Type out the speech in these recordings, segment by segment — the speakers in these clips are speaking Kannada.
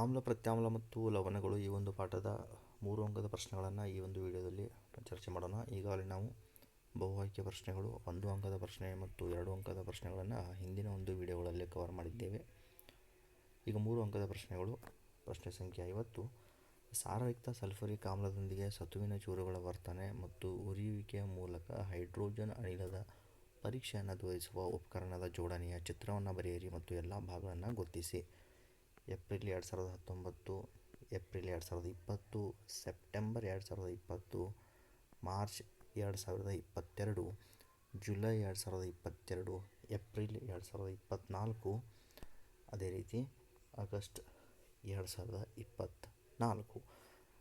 ಆಮ್ಲ ಪ್ರತ್ಯಾಮ್ಲ ಮತ್ತು ಲವಣಗಳು ಈ ಒಂದು ಪಾಠದ ಮೂರು ಅಂಕದ ಪ್ರಶ್ನೆಗಳನ್ನು ಈ ಒಂದು ವಿಡಿಯೋದಲ್ಲಿ ಚರ್ಚೆ ಮಾಡೋಣ. ಈಗಾಗಲೇ ನಾವು ಬಹು ಆಯ್ಕೆ ಪ್ರಶ್ನೆಗಳು, ಒಂದು ಅಂಕದ ಪ್ರಶ್ನೆ ಮತ್ತು ಎರಡು ಅಂಕದ ಪ್ರಶ್ನೆಗಳನ್ನು ಹಿಂದಿನ ಒಂದು ವಿಡಿಯೋಗಳಲ್ಲಿ ಕವರ್ ಮಾಡಿದ್ದೇವೆ. ಈಗ ಮೂರು ಅಂಕದ ಪ್ರಶ್ನೆಗಳು. ಪ್ರಶ್ನೆ ಸಂಖ್ಯೆ ಐವತ್ತು. ಸಾರಯುಕ್ತ ಸಲ್ಫರಿಕ್ ಆಮ್ಲದೊಂದಿಗೆ ಸತುವಿನ ಚೂರುಗಳ ವರ್ತನೆ ಮತ್ತು ಉರಿಯುವಿಕೆಯ ಮೂಲಕ ಹೈಡ್ರೋಜನ್ ಅನಿಲದ ಪರೀಕ್ಷೆಯನ್ನು ತೋರಿಸುವ ಉಪಕರಣದ ಜೋಡಣೆಯ ಚಿತ್ರವನ್ನು ಬರೆಯಿರಿ ಮತ್ತು ಎಲ್ಲ ಭಾಗಗಳನ್ನು ಗುರುತಿಸಿ. ಏಪ್ರಿಲ್ ಎರಡು ಸಾವಿರದ ಹತ್ತೊಂಬತ್ತು, ಏಪ್ರಿಲ್ ಎರಡು ಸಾವಿರದ ಇಪ್ಪತ್ತು, ಸೆಪ್ಟೆಂಬರ್ ಎರಡು ಸಾವಿರದ ಇಪ್ಪತ್ತು, ಮಾರ್ಚ್ ಎರಡು ಸಾವಿರದ ಇಪ್ಪತ್ತೆರಡು, ಜುಲೈ ಎರಡು ಸಾವಿರದ ಇಪ್ಪತ್ತೆರಡು, ಏಪ್ರಿಲ್ ಎರಡು ಸಾವಿರದ ಇಪ್ಪತ್ತ್ನಾಲ್ಕು ಅದೇ ರೀತಿ ಆಗಸ್ಟ್ ಎರಡು ಸಾವಿರದ ಇಪ್ಪತ್ತ್ನಾಲ್ಕು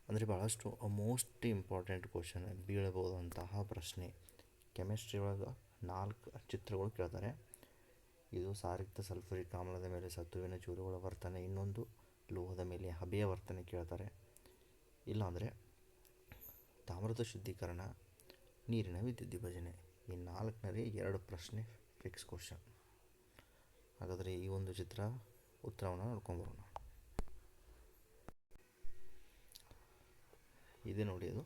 ಅಂದರೆ ಭಾಳಷ್ಟು ಮೋಸ್ಟ್ ಇಂಪಾರ್ಟೆಂಟ್ ಕ್ವಶನ್ ಬೀಳಬಹುದಂತಹ ಪ್ರಶ್ನೆ. ಕೆಮಿಸ್ಟ್ರಿ ಒಳಗೆ ನಾಲ್ಕು ಚಿತ್ರಗಳು ಕೇಳ್ತಾರೆ. ಇದು ಸಾರಯುಕ್ತ ಸಲ್ಫರಿಕ್ ಆಮ್ಲದ ಮೇಲೆ ಸತ್ತುವಿನ ಚೂರುಗಳ ವರ್ತನೆ, ಇನ್ನೊಂದು ಲೋಹದ ಮೇಲೆ ಹಬೆಯ ವರ್ತನೆ ಕೇಳ್ತಾರೆ. ಇಲ್ಲಾಂದರೆ ತಾಮ್ರದ ಶುದ್ಧೀಕರಣ, ನೀರಿನ ವಿದ್ಯುತ್ ವಿಭಜನೆ, ಈ ನಾಲ್ಕನೇ ಎರಡು ಪ್ರಶ್ನೆ ಫಿಕ್ಸ್ ಕ್ವಶನ್ ಹಾಗಾದರೆ ಈ ಒಂದು ಚಿತ್ರ ಉತ್ತರವನ್ನು ನೋಡ್ಕೊಂಬರೋಣ ಇದೆ ನೋಡಿ ಅದು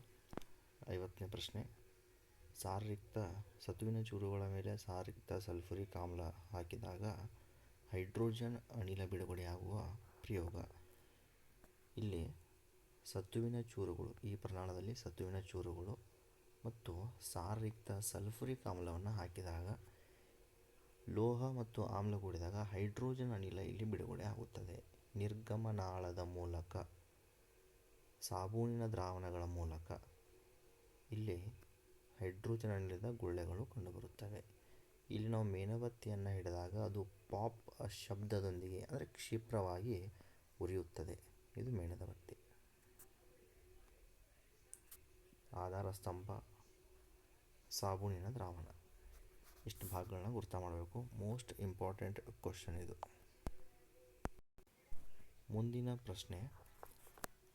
ಐವತ್ತನೇ ಪ್ರಶ್ನೆ. ಸಾರಯುಕ್ತ ಸತುವಿನ ಚೂರುಗಳ ಮೇಲೆ ಸಾರಯುಕ್ತ ಸಲ್ಫ್ಯೂರಿಕ್ ಆಮ್ಲ ಹಾಕಿದಾಗ ಹೈಡ್ರೋಜನ್ ಅನಿಲ ಬಿಡುಗಡೆಯಾಗುವ ಪ್ರಯೋಗ. ಇಲ್ಲಿ ಸತುವಿನ ಚೂರುಗಳು, ಈ ಪ್ರಮಾಣದಲ್ಲಿ ಸತುವಿನ ಚೂರುಗಳು ಮತ್ತು ಸಾರಯುಕ್ತ ಸಲ್ಫ್ಯೂರಿಕ್ ಆಮ್ಲವನ್ನು ಹಾಕಿದಾಗ ಲೋಹ ಮತ್ತು ಆಮ್ಲ ಕೂಡಿದಾಗ ಹೈಡ್ರೋಜನ್ ಅನಿಲ ಇಲ್ಲಿ ಬಿಡುಗಡೆ ಆಗುತ್ತದೆ. ನಿರ್ಗಮನಾಳದ ಮೂಲಕ, ಸಾಬೂನಿನ ದ್ರಾವಣಗಳ ಮೂಲಕ. ಇಲ್ಲಿ ಹೈಡ್ರೋಜನ್ ಅನಿಲದ ಗುಳ್ಳೆಗಳು ಕಂಡುಬರುತ್ತವೆ. ಇಲ್ಲಿ ನಾವು ಮೇಣಬತ್ತಿಯನ್ನು ಹಿಡಿದಾಗ ಅದು ಪಾಪ್ ಶಬ್ದದೊಂದಿಗೆ, ಅಂದರೆ ಕ್ಷಿಪ್ರವಾಗಿ ಉರಿಯುತ್ತದೆ. ಇದು ಮೇಣದ ಬತ್ತಿ ಆಧಾರ ಸ್ತಂಭ, ಸಾಬೂನಿನ ದ್ರಾವಣ. ಇಷ್ಟು ಭಾಗಗಳನ್ನ ಗುರುತ ಮಾಡಬೇಕು. ಮೋಸ್ಟ್ ಇಂಪಾರ್ಟೆಂಟ್ ಕ್ವಶನ್ ಇದು. ಮುಂದಿನ ಪ್ರಶ್ನೆ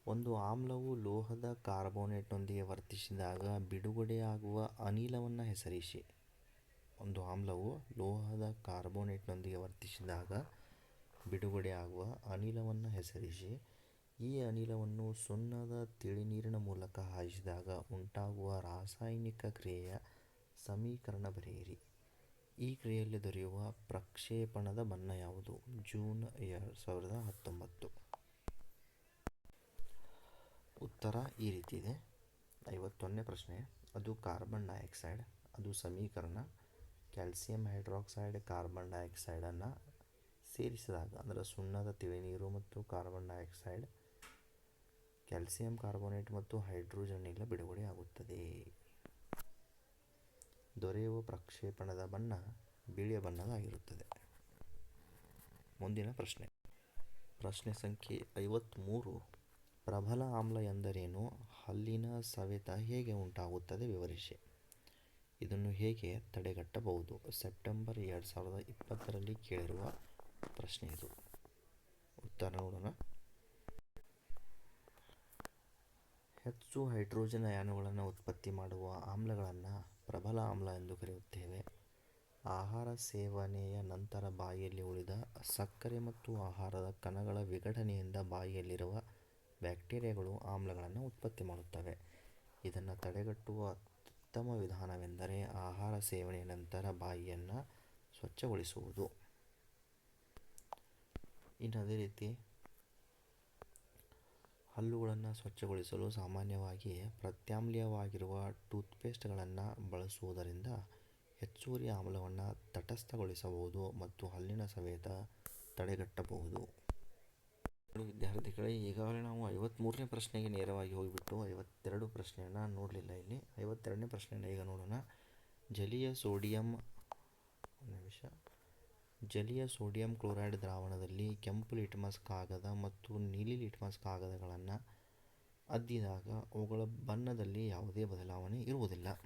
ಒಂದು ಆಮ್ಲವು ಲೋಹದ ಕಾರ್ಬೋನೇಟ್ನೊಂದಿಗೆ ವರ್ತಿಸಿದಾಗ ಬಿಡುಗಡೆಯಾಗುವ ಅನಿಲವನ್ನು ಹೆಸರಿಸಿ. ಒಂದು ಆಮ್ಲವು ಲೋಹದ ಕಾರ್ಬೋನೇಟ್ನೊಂದಿಗೆ ವರ್ತಿಸಿದಾಗ ಬಿಡುಗಡೆಯಾಗುವ ಅನಿಲವನ್ನು ಹೆಸರಿಸಿ, ಈ ಅನಿಲವನ್ನು ಸುಣ್ಣದ ತಿಳಿನೀರಿನ ಮೂಲಕ ಹಾಯಿಸಿದಾಗ ಉಂಟಾಗುವ ರಾಸಾಯನಿಕ ಕ್ರಿಯೆಯ ಸಮೀಕರಣ ಬರೆಯಿರಿ. ಈ ಕ್ರಿಯೆಯಲ್ಲಿ ದೊರೆಯುವ ಪ್ರಕ್ಷೇಪಣದ ಬಣ್ಣ ಯಾವುದು? ಜೂನ್ ಎರಡು ಸಾವಿರದ ಹತ್ತೊಂಬತ್ತು. ಉತ್ತರ ಈ ರೀತಿ ಇದೆ. ಐವತ್ತೊಂದನೇ ಪ್ರಶ್ನೆ. ಅದು ಕಾರ್ಬನ್ ಡೈಆಕ್ಸೈಡ್, ಅದು ಸಮೀಕರಣ. ಕ್ಯಾಲ್ಸಿಯಂ ಹೈಡ್ರಾಕ್ಸೈಡ್ ಕಾರ್ಬನ್ ಡೈಆಕ್ಸೈಡನ್ನು ಸೇರಿಸಿದಾಗ, ಅಂದರೆ ಸುಣ್ಣದ ತಿಳಿನೀರು ಮತ್ತು ಕಾರ್ಬನ್ ಡೈಆಕ್ಸೈಡ್, ಕ್ಯಾಲ್ಸಿಯಂ ಕಾರ್ಬೋನೇಟ್ ಮತ್ತು ಹೈಡ್ರೋಜನ್ ಬಿಡುಗಡೆ ಆಗುತ್ತದೆ. ದೊರೆಯುವ ಪ್ರಕ್ಷೇಪಣದ ಬಣ್ಣ ಬಿಳಿಯ ಬಣ್ಣದಾಗಿರುತ್ತದೆ. ಮುಂದಿನ ಪ್ರಶ್ನೆ. ಪ್ರಶ್ನೆ ಸಂಖ್ಯೆ ಐವತ್ತ್ಮೂರು ಪ್ರಬಲ ಆಮ್ಲ ಎಂದರೇನು? ಹಲ್ಲಿನ ಸವೆತ ಹೇಗೆ ಉಂಟಾಗುತ್ತದೆ? ವಿವರಿಸಿ. ಇದನ್ನು ಹೇಗೆ ತಡೆಗಟ್ಟಬಹುದು? ಸೆಪ್ಟೆಂಬರ್ ಎರಡು ಸಾವಿರದ ಇಪ್ಪತ್ತರಲ್ಲಿ ಕೇಳಿರುವ ಪ್ರಶ್ನೆ ಇದು. ಉತ್ತರ ನೋಡೋಣ. ಹೆಚ್ಚು ಹೈಡ್ರೋಜನ್ ಅಯಾನುಗಳನ್ನು ಉತ್ಪತ್ತಿ ಮಾಡುವ ಆಮ್ಲಗಳನ್ನು ಪ್ರಬಲ ಆಮ್ಲ ಎಂದು ಕರೆಯುತ್ತೇವೆ. ಆಹಾರ ಸೇವನೆಯ ನಂತರ ಬಾಯಿಯಲ್ಲಿ ಉಳಿದ ಸಕ್ಕರೆ ಮತ್ತು ಆಹಾರದ ಕಣಗಳ ವಿಘಟನೆಯಿಂದ ಬಾಯಿಯಲ್ಲಿರುವ ಬ್ಯಾಕ್ಟೀರಿಯಾಗಳು ಆಮ್ಲಗಳನ್ನು ಉತ್ಪತ್ತಿ ಮಾಡುತ್ತವೆ. ಇದನ್ನು ತಡೆಗಟ್ಟುವ ಅತ್ಯುತ್ತಮ ವಿಧಾನವೆಂದರೆ ಆಹಾರ ಸೇವನೆಯ ನಂತರ ಬಾಯಿಯನ್ನು ಸ್ವಚ್ಛಗೊಳಿಸುವುದು. ಇನ್ನು ಅದೇ ರೀತಿ ಹಲ್ಲುಗಳನ್ನು ಸ್ವಚ್ಛಗೊಳಿಸಲು ಸಾಮಾನ್ಯವಾಗಿ ಪ್ರತ್ಯಾಮ್ಲೀಯವಾಗಿರುವ ಟೂತ್ಪೇಸ್ಟ್ಗಳನ್ನು ಬಳಸುವುದರಿಂದ ಹೆಚ್ಚುವರಿ ಆಮ್ಲವನ್ನು ತಟಸ್ಥಗೊಳಿಸಬಹುದು ಮತ್ತು ಹಲ್ಲಿನ ಸವೆತ ತಡೆಗಟ್ಟಬಹುದು. ವಿದ್ಯಾರ್ಥಿಗಳೇ ಈಗಾಗಲೇ ನಾವು ಐವತ್ತ್ಮೂರನೇ ಪ್ರಶ್ನೆಗೆ ನೇರವಾಗಿ ಹೋಗಿಬಿಟ್ಟು ಐವತ್ತೆರಡು ಪ್ರಶ್ನೆಯನ್ನು ನೋಡಲಿಲ್ಲ ಇಲ್ಲಿ. ಐವತ್ತೆರಡನೇ ಪ್ರಶ್ನೆಯನ್ನು ಈಗ ನೋಡೋಣ. ಜಲೀಯ ಸೋಡಿಯಂ ನಿಮಿಷ. ಜಲೀಯ ಸೋಡಿಯಂ ಕ್ಲೋರೈಡ್ ದ್ರಾವಣದಲ್ಲಿ ಕೆಂಪು ಲಿಟ್ಮಸ್ ಕಾಗದ ಮತ್ತು ನೀಲಿ ಲಿಟ್ಮಸ್ ಕಾಗದಗಳನ್ನು ಅದ್ದಿದಾಗ ಅವುಗಳ ಬಣ್ಣದಲ್ಲಿ ಯಾವುದೇ ಬದಲಾವಣೆ ಇರುವುದಿಲ್ಲ.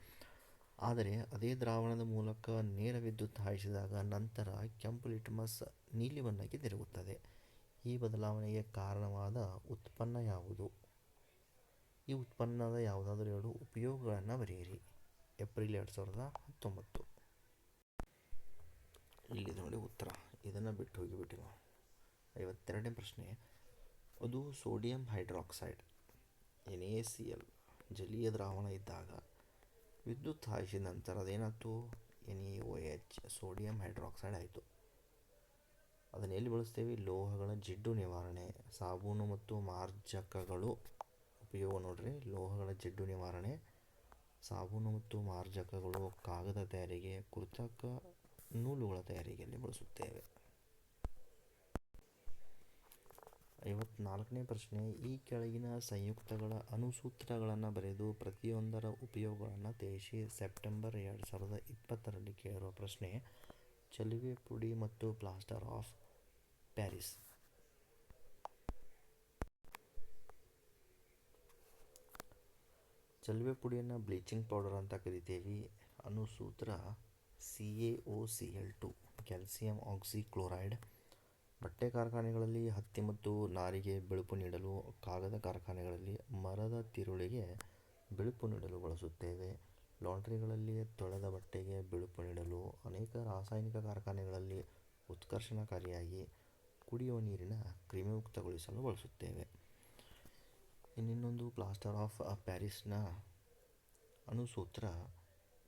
ಆದರೆ ಅದೇ ದ್ರಾವಣದ ಮೂಲಕ ನೇರ ವಿದ್ಯುತ್ ಹಾಯಿಸಿದಾಗ ನಂತರ ಕೆಂಪು ಲಿಟ್ಮಸ್ ನೀಲಿ ಬಣ್ಣಕ್ಕೆ ತಿರುಗುತ್ತದೆ. ಈ ಬದಲಾವಣೆಗೆ ಕಾರಣವಾದ ಉತ್ಪನ್ನ ಯಾವುದು? ಈ ಉತ್ಪನ್ನದ ಯಾವುದಾದರೂ ಎರಡು ಉಪಯೋಗಗಳನ್ನು ಬರೆಯಿರಿ. ಏಪ್ರಿಲ್ ಎರಡು ಸಾವಿರದ ಹತ್ತೊಂಬತ್ತು. ಇಲ್ಲಿ ನೋಡಿ ಉತ್ತರ. ಇದನ್ನು ಬಿಟ್ಟು ಹೋಗಿಬಿಟ್ಟು ನಾವು. ಐವತ್ತೆರಡನೇ ಪ್ರಶ್ನೆ. ಅದು sodium hydroxide, N A C L, ಜಲೀಯ ದ್ರಾವಣ ಇದ್ದಾಗ ವಿದ್ಯುತ್ ಹಾಯಿಸಿದ ನಂತರ ಅದೇನಾಯ್ತು? N A O H, sodium hydroxide ಆಯಿತು. ಅದನ್ನು ಎಲ್ಲಿ ಬಳಸ್ತೇವೆ? ಲೋಹಗಳ ಜಿಡ್ಡು ನಿವಾರಣೆ. ಸಾಬೂನು ಮತ್ತು ಮಾರ್ಜಕಗಳು. ಉಪಯೋಗ ನೋಡ್ರಿ. ಲೋಹಗಳ ಜಿಡ್ಡು ನಿವಾರಣೆ. ಸಾಬೂನು ಮತ್ತು ಮಾರ್ಜಕಗಳು ಕಾಗದ ತಯಾರಿಗೆ, ಕೃತಕ ನೂಲುಗಳ ತಯಾರಿಕೆಯಲ್ಲಿ ಬಳಸುತ್ತೇವೆ. ಐವತ್ನಾಲ್ಕನೇ ಪ್ರಶ್ನೆ, ಈ ಕೆಳಗಿನ ಸಂಯುಕ್ತಗಳ ಅನುಸೂತ್ರಗಳನ್ನು ಬರೆದು ಪ್ರತಿಯೊಂದರ ಉಪಯೋಗಗಳನ್ನು ತಿಳಿಸಿ ಸೆಪ್ಟೆಂಬರ್ ಎರಡು ಸಾವಿರದ ಇಪ್ಪತ್ತರಲ್ಲಿ ಕೇಳಿರುವ ಪ್ರಶ್ನೆ ಚಲುವೆ ಪುಡಿ ಮತ್ತು ಪ್ಲಾಸ್ಟರ್ ಆಫ್ ಪ್ಯಾರಿಸ್. ಚಲುವೆ ಪುಡಿಯನ್ನು ಬ್ಲೀಚಿಂಗ್ ಪೌಡರ್ ಅಂತ ಕರೀತೀವಿ. ಅನುಸೂತ್ರ C A O C L two, calcium oxychloride. ಬಟ್ಟೆ ಕಾರ್ಖಾನೆಗಳಲ್ಲಿ ಹತ್ತಿ ಮತ್ತು ನಾರಿಗೆ ಬಿಳುಪು ನೀಡಲು ಕಾಗದ ಕಾರ್ಖಾನೆಗಳಲ್ಲಿ ಮರದ ತಿರುಳಿಗೆ ಬಿಳುಪು ನೀಡಲು ಬಳಸುತ್ತೇವೆ. ಲಾಂಡ್ರಿಗಳಲ್ಲಿ ತೊಳೆದ ಬಟ್ಟೆಗೆ ಬಿಳುಪು ನೀಡಲು ಅನೇಕ ರಾಸಾಯನಿಕ ಕಾರ್ಖಾನೆಗಳಲ್ಲಿ ಉತ್ಕರ್ಷಣಕಾರಿಯಾಗಿ ಕುಡಿಯುವ ನೀರಿನ ಕ್ರಿಮಿಮುಕ್ತಗೊಳಿಸಲು ಬಳಸುತ್ತೇವೆ. ಇನ್ನೊಂದು ಪ್ಲಾಸ್ಟರ್ ಆಫ್ ಪ್ಯಾರಿಸ್ನ ಅಣುಸೂತ್ರ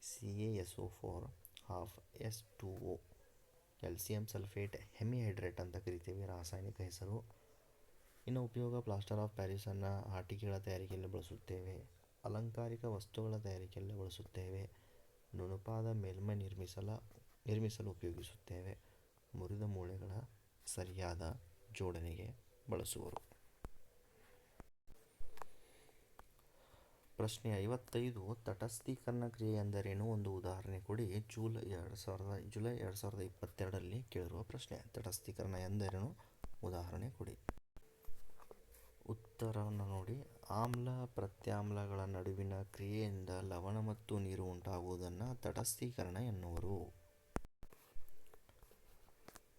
C A S O four half S two O calcium sulphate hemihydrate ಅಂತ ಕರಿತೀವಿ ರಾಸಾಯನಿಕ ಹೆಸರು. ಇನ್ನು ಉಪಯೋಗ ಪ್ಲಾಸ್ಟರ್ ಆಫ್ ಪ್ಯಾರಿಸನ್ನು ಆಟಿಕೆಗಳ ತಯಾರಿಕೆಯಲ್ಲಿ ಬಳಸುತ್ತೇವೆ. ಅಲಂಕಾರಿಕ ವಸ್ತುಗಳ ತಯಾರಿಕೆಯಲ್ಲಿ ಬಳಸುತ್ತೇವೆ. ನುಣುಪಾದ ಮೇಲ್ಮೈ ನಿರ್ಮಿಸಲ, ನಿರ್ಮಿಸಲು ಉಪಯೋಗಿಸುತ್ತೇವೆ. ಮುರಿದ ಮೂಳೆಗಳ ಸರಿಯಾದ ಜೋಡಣೆಗೆ ಬಳಸುವರು. ಪ್ರಶ್ನೆ ಐವತ್ತೈದು, ತಟಸ್ಥೀಕರಣ ಕ್ರಿಯೆ ಎಂದರೇನು? ಒಂದು ಉದಾಹರಣೆ ಕೊಡಿ. ಜೂಲೈ ಎರಡು ಸಾವಿರದ, ಜುಲೈ ಎರಡು ಸಾವಿರದ ಇಪ್ಪತ್ತೆರಡರಲ್ಲಿ ಕೇಳಿರುವ ಪ್ರಶ್ನೆ. ತಟಸ್ಥೀಕರಣ ಎಂದರೇನು? ಉದಾಹರಣೆ ಕೊಡಿ. ಉತ್ತರವನ್ನು ನೋಡಿ. ಆಮ್ಲ ಪ್ರತ್ಯಾಮ್ಲಗಳ ನಡುವಿನ ಕ್ರಿಯೆಯಿಂದ ಲವಣ ಮತ್ತು ನೀರು ಉಂಟಾಗುವುದನ್ನು ತಟಸ್ಥೀಕರಣ ಎನ್ನುವರು.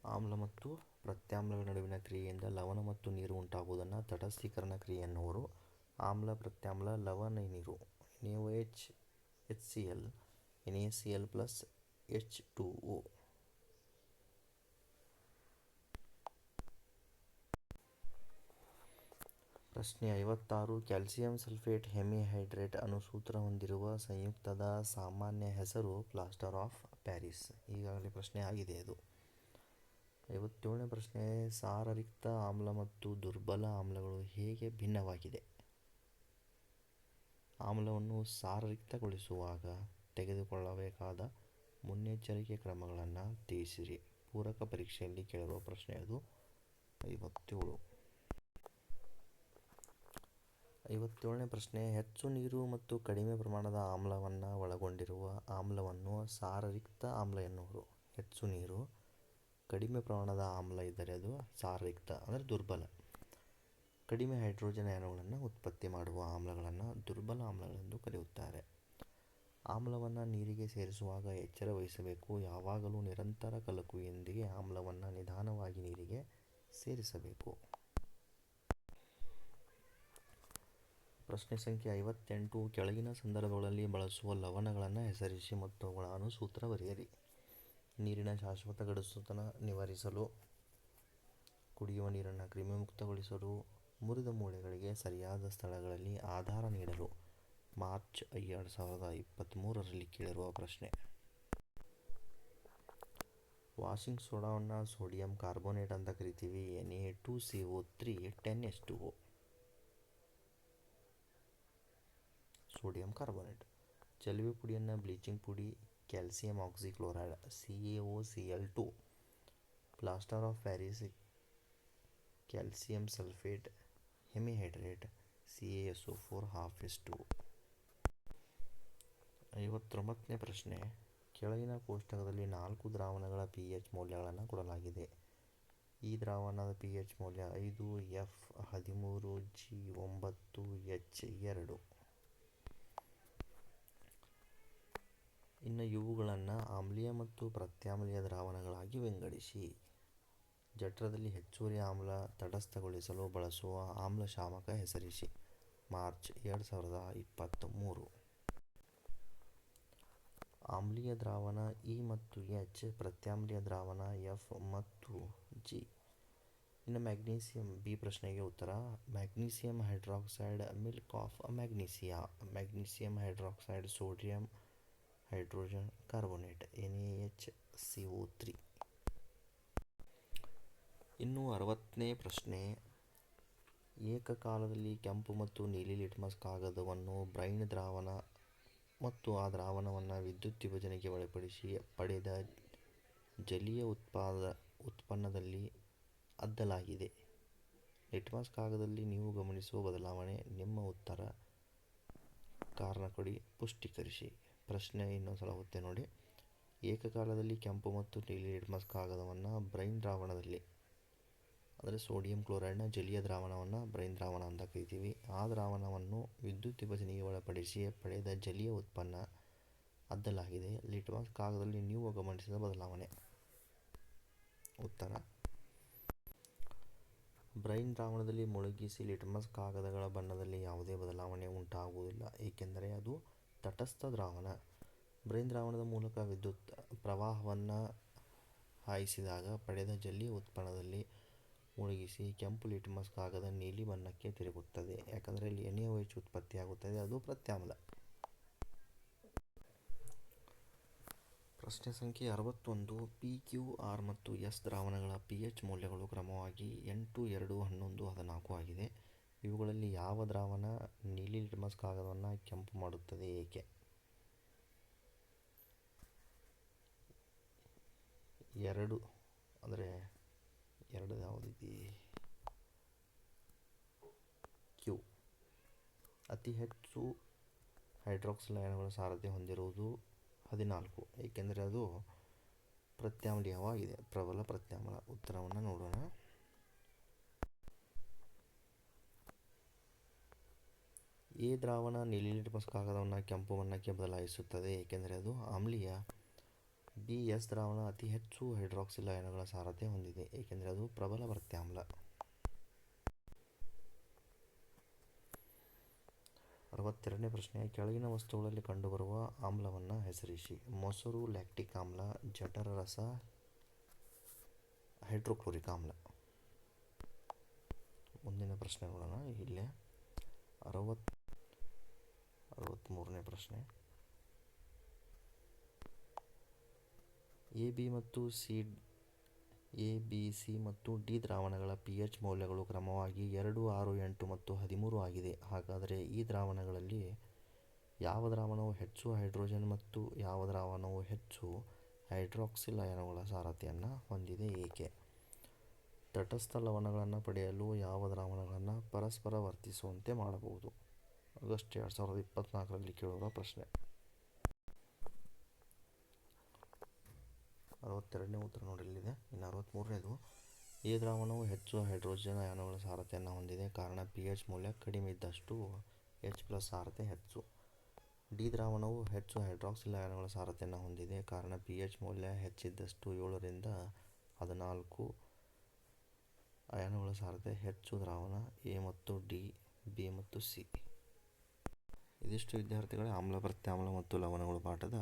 ಆಮ್ಲ ಮತ್ತು ಪ್ರತ್ಯಾಮ್ಲಗಳ ನಡುವಿನ ಕ್ರಿಯೆಯಿಂದ ಲವಣ ಮತ್ತು ನೀರು ಉಂಟಾಗುವುದನ್ನು ತಟಸ್ಥೀಕರಣ ಕ್ರಿಯೆ ಎನ್ನುವರು. ಆಮ್ಲ, ಪ್ರತ್ಯಾಮ್ಲ, ಲವಣ, ನೀರು O H H C L N A C L plus H two O ಪ್ರಶ್ನೆ ಐವತ್ತಾರು, ಕ್ಯಾಲ್ಸಿಯಂ ಸಲ್ಫೇಟ್ ಹೆಮಿಹೈಡ್ರೇಟ್ ಅನುಸೂತ್ರ ಹೊಂದಿರುವ ಸಂಯುಕ್ತದ ಸಾಮಾನ್ಯ ಹೆಸರು ಪ್ಲಾಸ್ಟರ್ ಆಫ್ ಪ್ಯಾರಿಸ್. ಈಗಾಗಲೇ ಪ್ರಶ್ನೆ ಆಗಿದೆ ಅದು. ಐವತ್ತೇಳನೇ ಪ್ರಶ್ನೆ, ಸಾರರಿಕ್ತ ಆಮ್ಲ ಮತ್ತು ದುರ್ಬಲ ಆಮ್ಲಗಳು ಹೇಗೆ ಭಿನ್ನವಾಗಿದೆ? ಆಮ್ಲವನ್ನು ಸಾರರಿಕ್ತಗೊಳಿಸುವಾಗ ತೆಗೆದುಕೊಳ್ಳಬೇಕಾದ ಮುನ್ನೆಚ್ಚರಿಕೆ ಕ್ರಮಗಳನ್ನು ತಿಳಿಸಿರಿ. ಪೂರಕ ಪರೀಕ್ಷೆಯಲ್ಲಿ ಕೇಳಿರುವ ಪ್ರಶ್ನೆ ಅದು ಐವತ್ತೇಳು. ಐವತ್ತೇಳನೇ ಪ್ರಶ್ನೆ, ಹೆಚ್ಚು ನೀರು ಮತ್ತು ಕಡಿಮೆ ಪ್ರಮಾಣದ ಆಮ್ಲವನ್ನು ಒಳಗೊಂಡಿರುವ ಆಮ್ಲವನ್ನು ಸಾರರಿಕ್ತ ಆಮ್ಲ ಎನ್ನುವರು. ಹೆಚ್ಚು ನೀರು, ಕಡಿಮೆ ಪ್ರಮಾಣದ ಆಮ್ಲ ಇದ್ದರೆ ಅದು ಸಾರರಿಕ್ತ, ಅಂದರೆ ದುರ್ಬಲ. ಕಡಿಮೆ ಹೈಡ್ರೋಜನ್ ಅಯಾನುಗಳನ್ನು ಉತ್ಪತ್ತಿ ಮಾಡುವ ಆಮ್ಲಗಳನ್ನು ದುರ್ಬಲ ಆಮ್ಲಗಳೆಂದು ಕರೆಯುತ್ತಾರೆ. ಆಮ್ಲವನ್ನು ನೀರಿಗೆ ಸೇರಿಸುವಾಗ ಎಚ್ಚರ ವಹಿಸಬೇಕು. ಯಾವಾಗಲೂ ನಿರಂತರ ಕಲಕುವಿಯೊಂದಿಗೆ ಆಮ್ಲವನ್ನು ನಿಧಾನವಾಗಿ ನೀರಿಗೆ ಸೇರಿಸಬೇಕು. ಪ್ರಶ್ನೆ ಸಂಖ್ಯೆ ಐವತ್ತೆಂಟು, ಕೆಳಗಿನ ಸಂದರ್ಭಗಳಲ್ಲಿ ಬಳಸುವ ಲವಣಗಳನ್ನು ಹೆಸರಿಸಿ ಮತ್ತು ಅವುಗಳ ಅಣುಸೂತ್ರ ಬರೆಯಿರಿ. ನೀರಿನ ಶಾಶ್ವತ ಗಡಸುತನ ನಿವಾರಿಸಲು, ಕುಡಿಯುವ ನೀರನ್ನು ಕ್ರಿಮಿಮುಕ್ತಗೊಳಿಸಲು, ಮುರಿದ ಮೂಳೆಗಳಿಗೆ ಸರಿಯಾದ ಸ್ಥಳಗಳಲ್ಲಿ ಆಧಾರ ನೀಡಲು. ಮಾರ್ಚ್ ಎರಡು ಸಾವಿರದ ಇಪ್ಪತ್ತ್ಮೂರರಲ್ಲಿ ಕೇಳಿರುವ ಪ್ರಶ್ನೆ. ವಾಷಿಂಗ್ ಸೋಡಾವನ್ನು ಸೋಡಿಯಂ ಕಾರ್ಬೋನೇಟ್ ಅಂತ ಕರಿತೀವಿ. N A two C O three ten S two O. Sodium carbonate. ಚಲುವೆ ಪುಡಿಯನ್ನು ಬ್ಲೀಚಿಂಗ್ ಪುಡಿ, calcium oxychloride C A O C L two plaster of Paris, calcium sulphate, hemihydrate C A S O four half S two ಐವತ್ತೊಂಬತ್ತನೇ ಪ್ರಶ್ನೆ. ಕೆಳಗಿನ ಕೋಷ್ಟಕದಲ್ಲಿ ನಾಲ್ಕು ದ್ರಾವಣಗಳ ಪಿ ಎಚ್ ಮೌಲ್ಯಗಳನ್ನು ಕೊಡಲಾಗಿದೆ. ಈ ದ್ರಾವಣದ ಪಿ ಎಚ್ ಮೌಲ್ಯ ಐದು ಎಫ್ ಹದಿಮೂರು ಜಿ ಒಂಬತ್ತು ಎಚ್ ಎರಡು. ಇನ್ನು ಇವುಗಳನ್ನು ಆಮ್ಲೀಯ ಮತ್ತು ಪ್ರತ್ಯಾಮ್ಲೀಯ ದ್ರಾವಣಗಳಾಗಿ ವಿಂಗಡಿಸಿ, ಜಠರದಲ್ಲಿ ಹೆಚ್ಚುವರಿ ಆಮ್ಲ ತಟಸ್ಥಗೊಳಿಸಲು ಬಳಸುವ ಆಮ್ಲಶಾಮಕ ಹೆಸರಿಸಿ. ಮಾರ್ಚ್ ಎರಡು ಸಾವಿರದ ಇಪ್ಪತ್ತ್ಮೂರು ಆಮ್ಲೀಯ ದ್ರಾವಣ ಇ ಮತ್ತು ಎಚ್, ಪ್ರತ್ಯಾಮ್ಲೀಯ ದ್ರಾವಣ ಎಫ್ ಮತ್ತು ಜಿ. ಇನ್ನು ಮ್ಯಾಗ್ನೀಸಿಯಂ ಬಿ ಪ್ರಶ್ನೆಗೆ ಉತ್ತರ. Magnesium hydroxide, milk of magnesia. Magnesium hydroxide sodium hydrogen carbonate, N A H C O three. ಇನ್ನು ಅರವತ್ತನೇ ಪ್ರಶ್ನೆ. ಏಕಕಾಲದಲ್ಲಿ ಕೆಂಪು ಮತ್ತು ನೀಲಿ ಲಿಟ್ಮಸ್ ಕಾಗದವನ್ನು ಬ್ರೈನ್ ದ್ರಾವಣ ಮತ್ತು ಆ ದ್ರಾವಣವನ್ನು ವಿದ್ಯುತ್ ವಿಭಜನೆಗೆ ಒಳಪಡಿಸಿ ಪಡೆದ ಜಲೀಯ ಉತ್ಪಾದ, ಉತ್ಪನ್ನದಲ್ಲಿ ಅದ್ದಲಾಗಿದೆ. ಲಿಟ್ಮಸ್ ಕಾಗದದಲ್ಲಿ ನೀವು ಗಮನಿಸುವ ಬದಲಾವಣೆ ನಿಮ್ಮ ಉತ್ತರ ಕಾರಣ ಕೊಡಿ, ಪುಷ್ಟೀಕರಿಸಿ. ಪ್ರಶ್ನೆ ಇನ್ನೊಂದು ಸಲ ನೋಡಿ. ಏಕಕಾಲದಲ್ಲಿ ಕೆಂಪು ಮತ್ತು ನೀಲಿ ಲಿಟ್ಮಸ್ ಕಾಗದವನ್ನು ಬ್ರೈನ್ ದ್ರಾವಣದಲ್ಲಿ, ಅಂದರೆ ಸೋಡಿಯಂ ಕ್ಲೋರೈಡ್ನ ಜಲೀಯ ದ್ರಾವಣವನ್ನು ಬ್ರೈನ್ ದ್ರಾವಣ ಅಂತ ಕರಿತೀವಿ. ಆ ದ್ರಾವಣವನ್ನು ವಿದ್ಯುತ್ ವಿಭಜನೆಗೆ ಒಳಪಡಿಸಿ ಪಡೆದ ಜಲೀಯ ಉತ್ಪನ್ನ ಅದ್ದಲಾಗಿದೆ. ಲಿಟ್ಮಸ್ ಕಾಗದಲ್ಲಿ ನೀವು ಗಮನಿಸಿದ ಬದಲಾವಣೆ. ಉತ್ತರ. ಬ್ರೈನ್ ದ್ರಾವಣದಲ್ಲಿ ಮುಳುಗಿಸಿ ಲಿಟ್ಮಸ್ ಕಾಗದಗಳ ಬಣ್ಣದಲ್ಲಿ ಯಾವುದೇ ಬದಲಾವಣೆ ಉಂಟಾಗುವುದಿಲ್ಲ, ಏಕೆಂದರೆ ಅದು ತಟಸ್ಥ ದ್ರಾವಣ, ಬ್ರೈನ್ ದ್ರಾವಣದ ಮೂಲಕ ವಿದ್ಯುತ್ ಪ್ರವಾಹವನ್ನು ಹಾಯಿಸಿದಾಗ ಪಡೆದ ಜಲ್ಲಿ ಉತ್ಪನ್ನದಲ್ಲಿ ಮುಳುಗಿಸಿ ಕೆಂಪು ಲಿಟ್ಮಸ್ ಕಾಗದ ನೀಲಿ ಬಣ್ಣಕ್ಕೆ ತಿರುಗುತ್ತದೆ. ಯಾಕಂದರೆ ಇಲ್ಲಿ ಎಚ್ ಉತ್ಪತ್ತಿಯಾಗುತ್ತದೆ, ಅದು ಪ್ರತ್ಯಾಮ್ಲ. ಪ್ರಶ್ನೆ ಸಂಖ್ಯೆ ಅರವತ್ತೊಂದು. ಪಿ ಕ್ಯೂ ಆರ್ ಮತ್ತು ಎಸ್ ದ್ರಾವಣಗಳ ಪಿ ಎಚ್ ಮೌಲ್ಯಗಳು ಕ್ರಮವಾಗಿ ಎಂಟು, ಎರಡು, ಹನ್ನೊಂದು, ಹದಿನಾಲ್ಕು ಆಗಿದೆ. ಇವುಗಳಲ್ಲಿ ಯಾವ ದ್ರಾವಣ ನೀಲಿ ಲಿಟ್ಮಸ್ ಕಾಗದವನ್ನು ಕೆಂಪು ಮಾಡುತ್ತದೆ ಏಕೆ? ಎರಡು ಅಂದರೆ ಎರಡು ಯಾವುದಿದೆ? ಕ್ಯೂ. ಅತಿ ಹೆಚ್ಚು ಹೈಡ್ರಾಕ್ಸಿಲ್ ಅಯಾನುಗಳ ಸಾರಥ್ಯ ಹೊಂದಿರುವುದು ಹದಿನಾಲ್ಕು. ಏಕೆಂದರೆ ಅದು ಪ್ರತ್ಯಾಮ್ಲೀಯವಾಗಿದೆ ಪ್ರಬಲ ಪ್ರತ್ಯಾಮ್ಲ ಉತ್ತರವನ್ನು ನೋಡೋಣ. ಎ ದ್ರಾವಣ ನೀಲಿ ಲಿಟ್ಮಸ್ ಕಾಗದವನ್ನು ಕೆಂಪು ಬಣ್ಣಕ್ಕೆ ಬದಲಾಯಿಸುತ್ತದೆ, ಏಕೆಂದರೆ ಅದು ಆಮ್ಲೀಯ ಬಿ ಎಸ್ ದ್ರಾವಣ ಅತಿ ಹೆಚ್ಚು ಹೈಡ್ರಾಕ್ಸಿಲ್ ಅಯನಗಳ ಸಾರತೆ ಹೊಂದಿದೆ, ಏಕೆಂದರೆ ಅದು ಪ್ರಬಲ ಪ್ರತ್ಯಾಮ್ಲ ಅರವತ್ತೆರಡನೇ ಪ್ರಶ್ನೆ, ಕೆಳಗಿನ ವಸ್ತುಗಳಲ್ಲಿ ಕಂಡುಬರುವ ಆಮ್ಲವನ್ನು ಹೆಸರಿಸಿ. ಮೊಸರು ಲ್ಯಾಕ್ಟಿಕ್ ಆಮ್ಲ, ಜಠರ ರಸ, ಹೈಡ್ರೋಕ್ಲೋರಿಕ್ ಆಮ್ಲ. ಮುಂದಿನ ಪ್ರಶ್ನೆ ನೋಡೋಣ ಇಲ್ಲೇ. ಅರವತ್ ಅರವತ್ತ್ಮೂರನೇ ಪ್ರಶ್ನೆ. ಎ, ಬಿ ಮತ್ತು ಸಿ, ಎ, ಬಿ, ಸಿ ಮತ್ತು ಡಿ ದ್ರಾವಣಗಳ ಪಿ ಎಚ್ ಮೌಲ್ಯಗಳು ಕ್ರಮವಾಗಿ ಎರಡು, ಆರು, ಎಂಟು ಮತ್ತು ಹದಿಮೂರು ಆಗಿದೆ. ಹಾಗಾದರೆ ಈ ದ್ರಾವಣಗಳಲ್ಲಿ ಯಾವ ದ್ರಾವಣವು ಹೆಚ್ಚು ಹೈಡ್ರೋಜನ್ ಮತ್ತು ಯಾವ ದ್ರಾವಣವು ಹೆಚ್ಚು ಹೈಡ್ರಾಕ್ಸಿಲ್ ಅಯನಗಳ ಸಾರಥ್ಯವನ್ನು ಹೊಂದಿದೆ ಏಕೆ? ತಟಸ್ಥ ಲವಣಗಳನ್ನು ಪಡೆಯಲು ಯಾವ ದ್ರಾವಣಗಳನ್ನು ಪರಸ್ಪರ ವರ್ತಿಸುವಂತೆ ಮಾಡಬಹುದು. ಆಗಸ್ಟ್ ಎರಡು ಸಾವಿರದ ಇಪ್ಪತ್ತ್ನಾಲ್ಕರಲ್ಲಿ ಕೇಳುವ ಪ್ರಶ್ನೆ. ಅರವತ್ತೆರಡನೇ ಉತ್ತರ ನೋಡಿ ಇಲ್ಲಿದೆ ಇನ್ನು ಅರವತ್ತ್ಮೂರನೇದು ಈ ದ್ರಾವಣವು ಹೆಚ್ಚು ಹೈಡ್ರೋಜನ್ ಅಯಾನುಗಳ ಸಾರತೆಯನ್ನು ಹೊಂದಿದೆ. ಕಾರಣ ಪಿ ಎಚ್ ಮೌಲ್ಯ ಕಡಿಮೆ ಇದ್ದಷ್ಟು ಎಚ್ ಪ್ಲಸ್ ಸಾರತೆ ಹೆಚ್ಚು. ಡಿ ದ್ರಾವಣವು ಹೆಚ್ಚು ಹೈಡ್ರಾಕ್ಸಿಲ್ ಅಯಾನುಗಳ ಸಾರತೆಯನ್ನು ಹೊಂದಿದೆ. ಕಾರಣ ಪಿ ಎಚ್ ಮೌಲ್ಯ ಹೆಚ್ಚಿದ್ದಷ್ಟು ಏಳರಿಂದ ಹದಿನಾಲ್ಕು ಅಯಾನುಗಳ ಸಾರತೆ ಹೆಚ್ಚು ದ್ರಾವಣ ಎ ಮತ್ತು ಡಿ ಬಿ ಮತ್ತು ಸಿ ಇದಿಷ್ಟು ವಿದ್ಯಾರ್ಥಿಗಳೇ ಆಮ್ಲ ಪ್ರತ್ಯಾಮ್ಲ ಮತ್ತು ಲವಣಗಳು ಪಾಠದ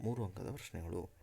ಮೂರು ಅಂಕದ ಪ್ರಶ್ನೆಗಳು.